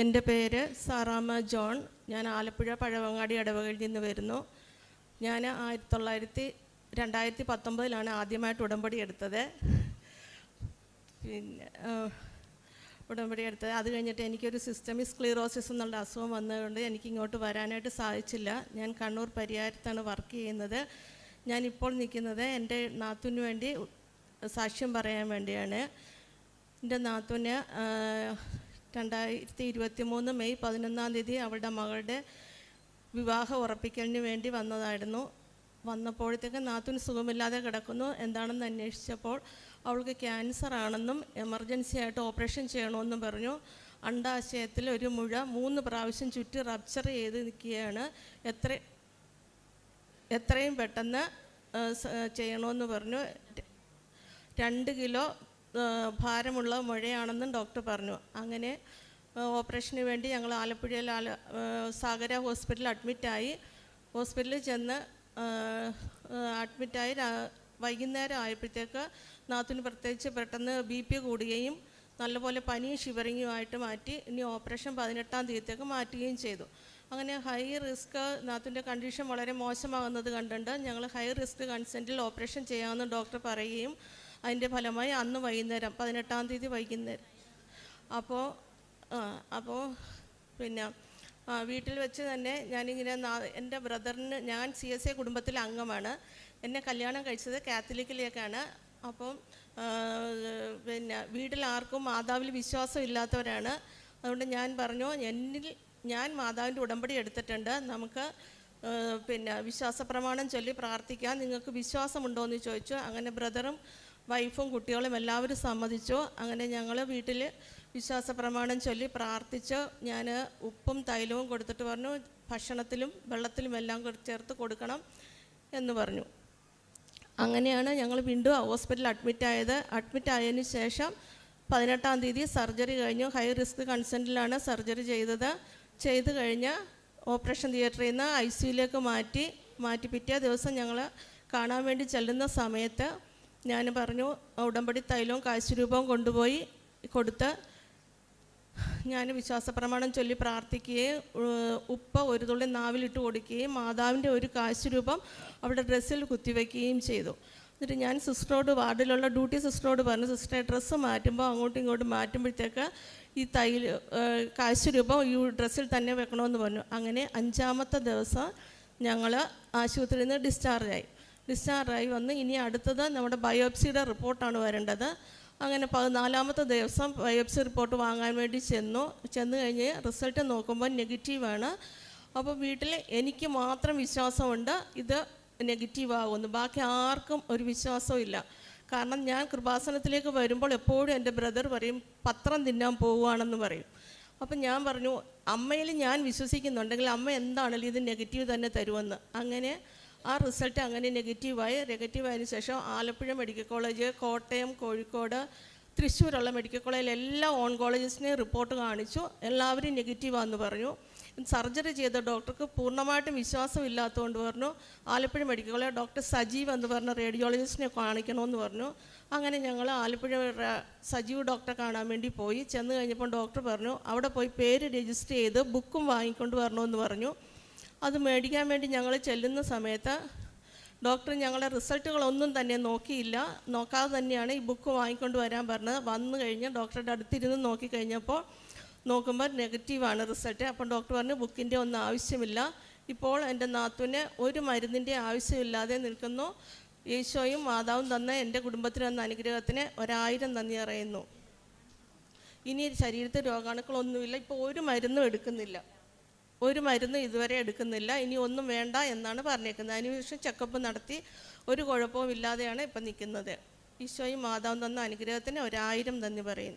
എന്റെ പേര് സാറാമ്മ ജോൺ. ഞാൻ ആലപ്പുഴ പഴവങ്ങാടി ഇടവകയിൽ നിന്ന് വരുന്നു. ഞാൻ ആയിരത്തി തൊള്ളായിരത്തി രണ്ടായിരത്തി പത്തൊമ്പതിലാണ് ആദ്യമായിട്ട് ഉടമ്പടി എടുത്തത്. പിന്നെ ഉടമ്പടി എടുത്തത്. അത് കഴിഞ്ഞിട്ട് എനിക്കൊരു സിസ്റ്റമിക് സ്ക്ലീറോസിസ് എന്നുള്ള അസുഖം വന്നതുകൊണ്ട് എനിക്ക് ഇങ്ങോട്ട് വരാനായിട്ട് സാധിച്ചില്ല. ഞാൻ കണ്ണൂർ പരിയാരത്താണ് വർക്ക് ചെയ്യുന്നത്. ഞാനിപ്പോൾ നിൽക്കുന്നത് എന്റെ നാത്തുവിന് വേണ്ടി സാക്ഷ്യം പറയാൻ വേണ്ടിയാണ്. എന്റെ നാത്തൂന് രണ്ടായിരത്തി ഇരുപത്തി മൂന്ന് മെയ് പതിനൊന്നാം തീയതി അവളുടെ മകളുടെ വിവാഹം ഉറപ്പിക്കലിന് വേണ്ടി വന്നതായിരുന്നു. വന്നപ്പോഴത്തേക്ക് നാത്തൂന് സുഖമില്ലാതെ കിടക്കുന്നു. എന്താണെന്ന് അന്വേഷിച്ചപ്പോൾ അവൾക്ക് ക്യാൻസർ ആണെന്നും എമർജൻസി ആയിട്ട് ഓപ്പറേഷൻ ചെയ്യണമെന്നും പറഞ്ഞു. അണ്ടാശയത്തിൽ ഒരു മുഴ മൂന്ന് പ്രാവശ്യം ചുറ്റി റപ്ചർ ചെയ്ത് നിൽക്കുകയാണ്. എത്ര എത്രയും പെട്ടെന്ന് ചെയ്യണമെന്ന് പറഞ്ഞു. രണ്ട് കിലോ ഭാരമുള്ള മുഴയാണെന്നും ഡോക്ടർ പറഞ്ഞു. അങ്ങനെ ഓപ്പറേഷന് വേണ്ടി ഞങ്ങൾ ആലപ്പുഴയിൽ ആല സാഗര ഹോസ്പിറ്റലിൽ അഡ്മിറ്റായി. ഹോസ്പിറ്റലിൽ ചെന്ന് അഡ്മിറ്റായി വൈകുന്നേരം ആയപ്പോഴത്തേക്ക് നാത്തിന് പ്രത്യേകിച്ച് പെട്ടെന്ന് ബി പി കൂടുകയും നല്ലപോലെ പനിയും ഷിവറിങ്ങുമായിട്ട് മാറ്റി ഇനി ഓപ്പറേഷൻ പതിനെട്ടാം തീയതിക്ക് മാറ്റുകയും ചെയ്തു. അങ്ങനെ ഹൈ റിസ്ക് നാത്തിന്റെ കണ്ടീഷൻ വളരെ മോശമാകുന്നത് കണ്ടുകൊണ്ട് ഞങ്ങൾ ഹൈ റിസ്ക് കൺസെന്റിൽ ഓപ്പറേഷൻ ചെയ്യാമെന്ന് ഡോക്ടർ പറയുകയും അതിന്റെ ഫലമായി അന്ന് വൈകുന്നേരം പതിനെട്ടാം തീയതി വൈകുന്നേരം. അപ്പോൾ അപ്പോൾ പിന്നെ വീട്ടിൽ വെച്ച് തന്നെ ഞാനിങ്ങനെ എന്റെ ബ്രദറിന് ഞാൻ സി എസ് എ കുടുംബത്തിലെ അംഗമാണ്. എന്നെ കല്യാണം കഴിച്ചത് കാത്തലിക്കിലേക്കാണ്. അപ്പം പിന്നെ വീട്ടിൽ ആർക്കും മാതാവിൽ വിശ്വാസം ഇല്ലാത്തവരാണ്. അതുകൊണ്ട് ഞാൻ പറഞ്ഞു എന്നിൽ ഞാൻ മാതാവിന്റെ ഉടമ്പടി എടുത്തിട്ടുണ്ട്. നമുക്ക് പിന്നെ വിശ്വാസ പ്രമാണം ചൊല്ലി പ്രാർത്ഥിക്കാം. നിങ്ങൾക്ക് വിശ്വാസമുണ്ടോ എന്ന് ചോദിച്ചു. അങ്ങനെ ബ്രദറും വൈഫും കുട്ടികളും എല്ലാവരും സമ്മതിച്ചു. അങ്ങനെ ഞങ്ങൾ വീട്ടിൽ വിശ്വാസ പ്രമാണം ചൊല്ലി പ്രാർത്ഥിച്ച് ഞാൻ ഉപ്പും തൈലവും കൊടുത്തിട്ട് പറഞ്ഞു. ഭക്ഷണത്തിലും വെള്ളത്തിലും എല്ലാം ചേർത്ത് കൊടുക്കണം എന്ന് പറഞ്ഞു. അങ്ങനെയാണ് ഞങ്ങൾ വീണ്ടും ഹോസ്പിറ്റലിൽ അഡ്മിറ്റ് ആയത്. അഡ്മിറ്റ് ആയതിനു ശേഷം പതിനെട്ടാം തീയതി സർജറി കഴിഞ്ഞു. ഹൈ റിസ്ക് കൺസെന്റിലാണ് സർജറി ചെയ്തത്. ചെയ്ത് കഴിഞ്ഞ് ഓപ്പറേഷൻ തിയേറ്ററിൽ നിന്ന് ഐ സിയിലേക്ക് മാറ്റി മാറ്റി പിറ്റേ ദിവസം ഞങ്ങൾ കാണാൻ വേണ്ടി ചെല്ലുന്ന സമയത്ത് ഞാൻ പറഞ്ഞു ഉടമ്പടി തൈലവും കാശുരൂപവും കൊണ്ടുപോയി കൊടുത്ത് ഞാൻ വിശ്വാസപ്രമാണം ചൊല്ലി പ്രാർത്ഥിക്കുകയും ഉപ്പ ഒരു തുള്ളി നാവിലിട്ട് കൊടുക്കുകയും മാതാവിന്റെ ഒരു കാശ് രൂപം അവിടെ ഡ്രസ്സിൽ കുത്തിവെക്കുകയും ചെയ്തു. എന്നിട്ട് ഞാൻ സിസ്റ്ററോട് വാർഡിലുള്ള ഡ്യൂട്ടി സിസ്റ്ററോട് പറഞ്ഞു സിസ്റ്ററെ ഡ്രസ്സ് മാറ്റുമ്പോൾ അങ്ങോട്ടും ഇങ്ങോട്ടും മാറ്റുമ്പോഴത്തേക്ക് ഈ തൈൽ ഏഹ്, കാശ് രൂപം ഈ ഡ്രസ്സിൽ തന്നെ വെക്കണമെന്ന് പറഞ്ഞു. അങ്ങനെ അഞ്ചാമത്തെ ദിവസം ഞങ്ങൾ ആശുപത്രിയിൽ നിന്ന് ഡിസ്ചാർജായി ഡിസ്ചാർജായി വന്ന് ഇനി അടുത്തത് നമ്മുടെ ബയോപ്സിയുടെ റിപ്പോർട്ടാണ് വരേണ്ടത്. അങ്ങനെ പതിനാലാമത്തെ ദിവസം ബയോപ്സി റിപ്പോർട്ട് വാങ്ങാൻ വേണ്ടി ചെന്നു. ചെന്ന് കഴിഞ്ഞ് റിസൾട്ട് നോക്കുമ്പോൾ നെഗറ്റീവാണ്. അപ്പോൾ വീട്ടിൽ എനിക്ക് മാത്രം വിശ്വാസമുണ്ട്. ഇത് നെഗറ്റീവ് ആകുന്നു ബാക്കി ആർക്കും ഒരു വിശ്വാസവും ഇല്ല. കാരണം ഞാൻ കൃപാസനത്തിലേക്ക് വരുമ്പോൾ എപ്പോഴും എന്റെ ബ്രദർ പറയും പത്രം തിന്നാൻ പോവുകയാണെന്ന് പറയും. അപ്പം ഞാൻ പറഞ്ഞു അമ്മയിൽ ഞാൻ വിശ്വസിക്കുന്നുണ്ടെങ്കിൽ അമ്മ എന്താണെങ്കിലും ഇത് നെഗറ്റീവ് തന്നെ തരുമെന്ന്. അങ്ങനെ ആ റിസൾട്ട് അങ്ങനെ നെഗറ്റീവായി. നെഗറ്റീവ് ആയതിനു ശേഷം ആലപ്പുഴ മെഡിക്കൽ കോളേജ് കോട്ടയം കോഴിക്കോട് തൃശ്ശൂരുള്ള മെഡിക്കൽ കോളേജിൽ എല്ലാ ഓൺകോളജിസ്റ്റിനെയും റിപ്പോർട്ട് കാണിച്ചു. എല്ലാവരും നെഗറ്റീവാന്ന് പറഞ്ഞു. സർജറി ചെയ്ത ഡോക്ടർക്ക് പൂർണമായിട്ടും വിശ്വാസം ഇല്ലാത്തതുകൊണ്ട് പറഞ്ഞു. Alappuzha medical college doctor Sajeev എന്ന് പറഞ്ഞ റേഡിയോളജിസ്റ്റിനെ കാണിക്കണമെന്ന് പറഞ്ഞു. അങ്ങനെ ഞങ്ങൾ ആലപ്പുഴ സജീവ് ഡോക്ടറെ കാണാൻ വേണ്ടി പോയി. ചെന്ന് കഴിഞ്ഞപ്പോൾ ഡോക്ടർ പറഞ്ഞു അവിടെ പോയി പേര് രജിസ്റ്റർ ചെയ്ത് ബുക്കും വാങ്ങിക്കൊണ്ട് വരണമെന്ന് പറഞ്ഞു. അത് മേടിക്കാൻ വേണ്ടി ഞങ്ങൾ ചെല്ലുന്ന സമയത്ത് ഡോക്ടർ ഞങ്ങളുടെ റിസൾട്ടുകളൊന്നും തന്നെ നോക്കിയില്ല. നോക്കാതെ തന്നെയാണ് ഈ ബുക്ക് വാങ്ങിക്കൊണ്ട് വരാൻ പറഞ്ഞത്. വന്നു കഴിഞ്ഞ് ഡോക്ടറുടെ അടുത്തിരുന്ന് നോക്കിക്കഴിഞ്ഞപ്പോൾ നോക്കുമ്പോൾ നെഗറ്റീവാണ് റിസൾട്ട്. അപ്പം ഡോക്ടർ പറഞ്ഞു ബുക്കിന്റെ ഒന്നും ആവശ്യമില്ല. ഇപ്പോൾ എന്റെ നാത്തുവിന് ഒരു മരുന്നിന്റെ ആവശ്യമില്ലാതെ നിൽക്കുന്നു. ഈശോയും മാതാവും തന്ന എന്റെ കുടുംബത്തിന് തന്ന അനുഗ്രഹത്തിന് ഒരായിരം നന്ദി അറിയുന്നു ഇനി ശരീരത്തിൽ രോഗാണുക്കളൊന്നുമില്ല. ഇപ്പോൾ ഒരു മരുന്നും എടുക്കുന്നില്ല. ഒരു മരുന്നും ഇതുവരെ എടുക്കുന്നില്ല ഇനി ഒന്നും വേണ്ട എന്നാണ് പറഞ്ഞേക്കുന്നത്. അതിനുശേഷം ചെക്കപ്പ് നടത്തി ഒരു കുഴപ്പവും ഇല്ലാതെയാണ് ഇപ്പം നിൽക്കുന്നത്. ഈശോയും മാതാവും തന്ന അനുഗ്രഹത്തിന് ഒരായിരം നന്ദി പറയുന്നു.